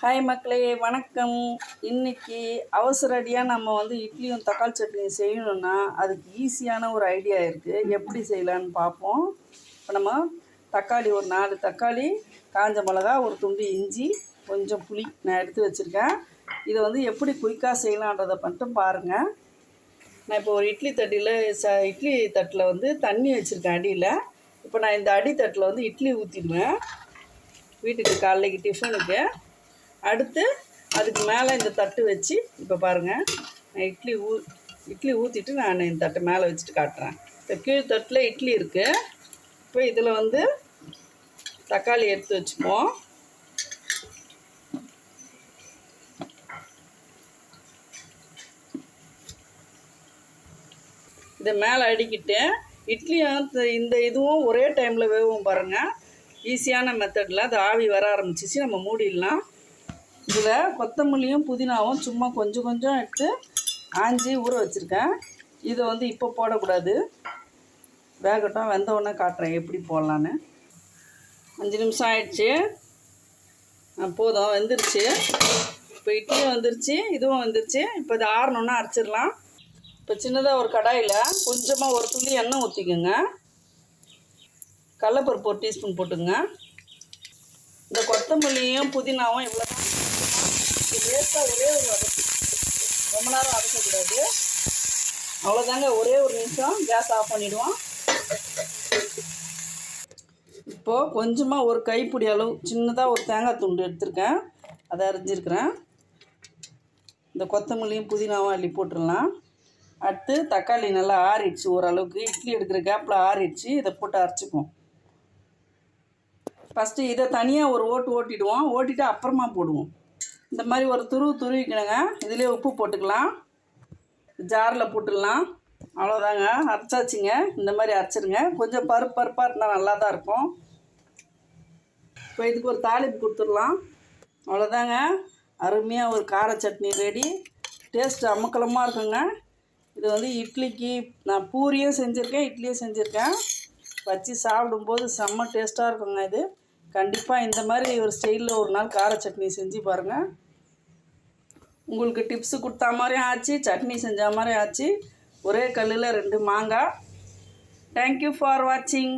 Hi மக்களே வணக்கம். இன்னைக்கு அவசரடியாக நம்ம வந்து இட்லியும் தக்காளி சட்னியும் செய்யணும்னா அதுக்கு ஈஸியான ஒரு ஐடியா இருக்குது எப்படி செய்யலான்னு பார்ப்போம். இப்போ நம்ம தக்காளி ஒரு நாலு தக்காளி காஞ்ச மிளகா ஒரு துண்டு இஞ்சி கொஞ்சம் புளி நான் எடுத்து வச்சுருக்கேன். இதை வந்து எப்படி குயிக்காக செய்யலான்றதை மட்டும் பாருங்கள் நான் இப்போ ஒரு இட்லி தட்டியில் ச இட்லி தட்டில் வந்து தண்ணி வச்சுருக்கேன் அடியில். இப்போ நான் இந்த அடி தட்டில் வந்து இட்லி ஊற்றிடுவேன் வீட்டுக்கு காலைக்கு டிஃபனுக்கு அடுத்து அதுக்கு மேலே இந்த தட்டு வச்சு இப்போ பாருங்கள் நான் இட்லி ஊ இட்லி ஊற்றிட்டு நான் இந்த தட்டை மேலே வச்சுட்டு காட்டுறேன். இப்போ கீழ் தட்டில் இட்லி இருக்குது இப்போ இதில் வந்து தக்காளி எடுத்து வச்சுப்போம் இதை மேலே அடிக்கிட்டு இட்லியும் இந்த- இதுவும் ஒரே டைமில் வேகவும் பாருங்கள் ஈஸியான மெத்தடில் அது ஆவி வர ஆரம்பிச்சிச்சு. நம்ம மூடிடலாம். இதில் கொத்தமல்லியும் புதினாவும் சும்மா கொஞ்சம் கொஞ்சம் எடுத்து ஆஞ்சி ஊற வச்சுருக்கேன். இதை வந்து இப்போ போடக்கூடாது. வேகட்டும் வெந்த உடனே காட்டுறேன் எப்படி போடலான்னு. அஞ்சு நிமிஷம் ஆயிடுச்சு. போதும் வெந்துருச்சு. இப்போ இட்லியும் வந்துருச்சு இதுவும் வந்துருச்சு. இப்போ இது ஆறணுன்னா அரைச்சிடலாம். இப்போ சின்னதாக ஒரு கடாயில் கொஞ்சமாக ஒரு துளி எண்ணெய் ஊற்றிக்கோங்க. கடலப்பருப்பு ஒரு டீஸ்பூன் போட்டுங்க. இந்த கொத்தமல்லியும் புதினாவும் இவ்வளோ லேசாக ஒரே ஒரு வதக்கு ரொம்ப நேரம் வதக்கக்கூடாது அவ்வளோதாங்க ஒரே ஒரு நிமிஷம் கேஸ் ஆஃப் பண்ணிவிடுவோம் இப்போது கொஞ்சமாக ஒரு கைப்பிடி அளவு சின்னதாக ஒரு தேங்காய் துண்டு எடுத்திருக்கேன். அதை அரைஞ்சிருக்கிறேன். இந்த கொத்தமல்லியும் புதினாவும் அள்ளி போட்டுடலாம். அடுத்து தக்காளி நல்லா ஆறிடுச்சு. ஓரளவுக்கு இட்லி எடுக்கிற கேப்பில் ஆறிடுச்சு. இதை போட்டு அரைச்சிக்குவோம். ஃபஸ்ட்டு இதை தனியாக ஒரு ஓட்டு ஓட்டிடுவோம். ஓட்டிட்டு அப்புறமா போடுவோம். இந்த மாதிரி ஒரு துருவு துருவிக்கணுங்க. இதுலேயே உப்பு போட்டுக்கலாம். ஜாரில் போட்டுடலாம். அவ்வளோதாங்க அரைச்சாச்சுங்க. இந்த மாதிரி அரைச்சிருங்க. கொஞ்சம் பருப்பு பருப்பாக இருந்தால் நல்லா தான் இருக்கும். இப்போ இதுக்கு ஒரு தாளிப்பு கொடுத்துடலாம். அவ்வளோதாங்க அருமையாக ஒரு கார சட்னி ரெடி டேஸ்ட் அமக்கலமாக இருக்குங்க. இது வந்து இட்லிக்கு நான் பூரியும் செஞ்சுருக்கேன் இட்லியும் செஞ்சுருக்கேன். வச்சு சாப்பிடும்போது செம்ம டேஸ்ட்டாக இருக்குங்க இது. கண்டிப்பாக இந்த மாதிரி ஒரு ஸ்டைலில் ஒரு நாள் கார சட்னி செஞ்சு பாருங்கள் உங்களுக்கு டிப்ஸு கொடுத்தா மாதிரியும் ஆச்சு சட்னி செஞ்ச மாதிரியும் ஆச்சு. ஒரே கல்லில் ரெண்டு மாங்காய். தேங்க்யூ ஃபார் வாட்சிங்